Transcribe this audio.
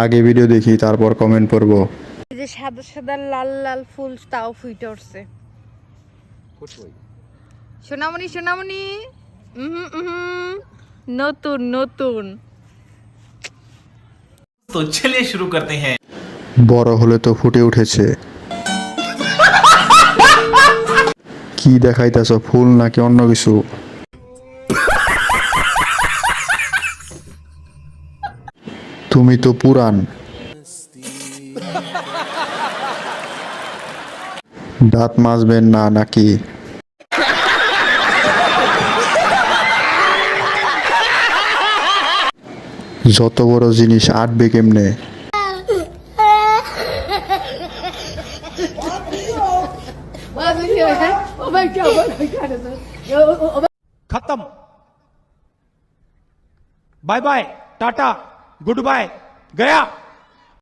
আগে ভিডিও দেখি তারপর কমেন্ট করব। এই যে সাদা সাদা লাল লাল ফুল তাও ফুটে উঠছে। সোনামণি সোনামণি। নতুন নতুন। তো চলে শুরু করতে হ্যাঁ। বড় হলে তো ফুটে উঠেছে। কি দেখাইতেছ ফুল নাকি অন্য কিছু? তুমি তো পুরান দাঁত মাজবেন না নাকি? যত বড় জিনিস আটবে কেমনে? খতম। Bye bye, tata. Good bye ગયા